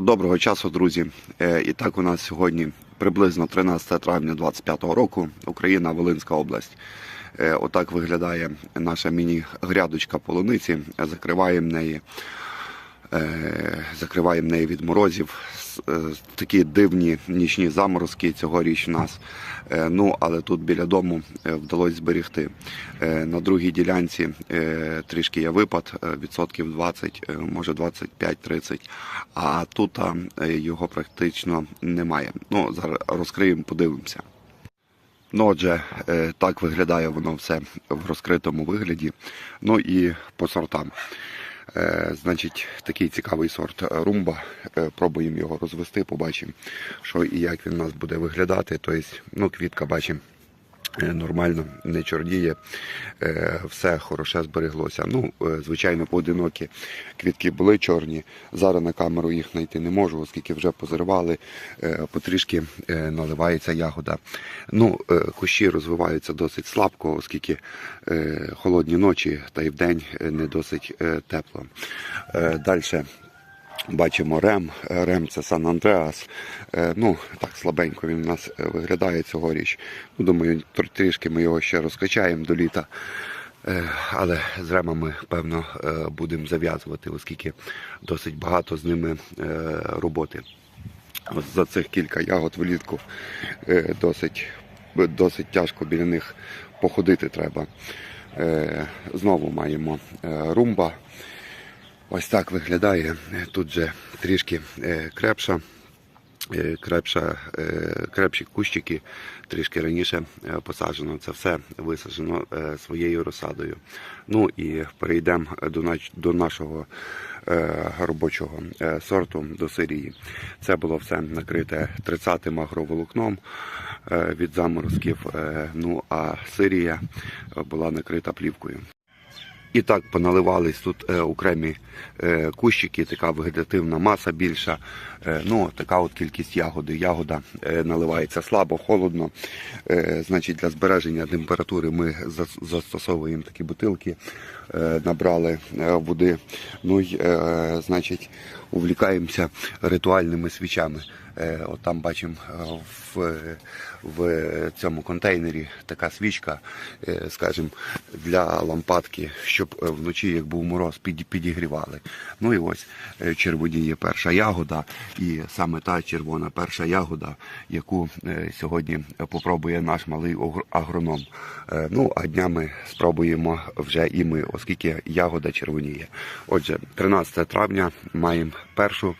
Доброго часу, друзі. Е, І так у нас сьогодні приблизно 13 травня 2025 року, Україна, Волинська область. Е, Отак виглядає наша міні-грядочка полуниці. Закриваємо неї, е, закриваємо неї від морозів. Е, Такі дивні нічні заморозки цьогоріч у нас. Е, Ну, але тут біля дому вдалося зберегти. Е, На другій ділянці трішки є випад, відсотків 20, е, може 25-30, а тут його практично немає. Ну, зараз розкриємо, подивимося. Ну, отже, так виглядає воно все в розкритому вигляді. Ну і по сортам. Е, Значить, такий цікавий сорт румба. Е, Пробуємо його розвести, побачимо, що і як він у нас буде виглядати. Тобто, ну, квітка бачимо. Е, Нормально, не чорніє, е, все хороше збереглося. Ну, е, звичайно, поодинокі квітки були чорні. Зараз на камеру їх знайти не можу, оскільки вже позривали, потрішки наливається ягода. Ну, кущі розвиваються досить слабко, оскільки холодні ночі та й вдень е, не досить тепло. Далі Бачимо Рем. Рем це Сан Андреас. Е, Ну, так слабенько він у нас е, виглядає цьогоріч. Ну, Думаю, трішки ми його ще розкачаємо до літа. Е, Але з ремами, певно, будемо зав'язувати, оскільки досить багато з ними роботи. От за цих кілька ягод влітку досить, досить тяжко біля них походити треба. Знову маємо румба. Ось так виглядає. Тут же трішки е, крепша. е, Крепша, е, крепші кущики трішки раніше е, посаджено. Це все висаджено е, своєю розсадою. Ну і перейдемо до, нашого е, робочого е, сорту до Сирії. Це було все накрите 30-м агроволокном е, від заморозків. е, Ну а Сирія е, була накрита плівкою. І так поналивались тут е, окремі е, кущики, така вегетативна маса більша. Е, ну, така от кількість ягоди. Ягода е, наливається слабо, холодно. Е, значить, для збереження температури ми зас- застосовуємо такі бутилки, е, набрали е, води. Ну й, е, значить, увлікаємося ритуальними свічами. Е, От там бачимо е, в, в цьому контейнері така свічка, е, скажімо, для лампадки, щоб вночі, як був мороз, під- підігрівали. Ну і ось червоніє перша ягода, і саме та червона перша ягода, яку сьогодні попробує наш малий агроном. Ну а днями спробуємо вже і ми, оскільки ягода червоніє. Отже, 13 травня маємо першу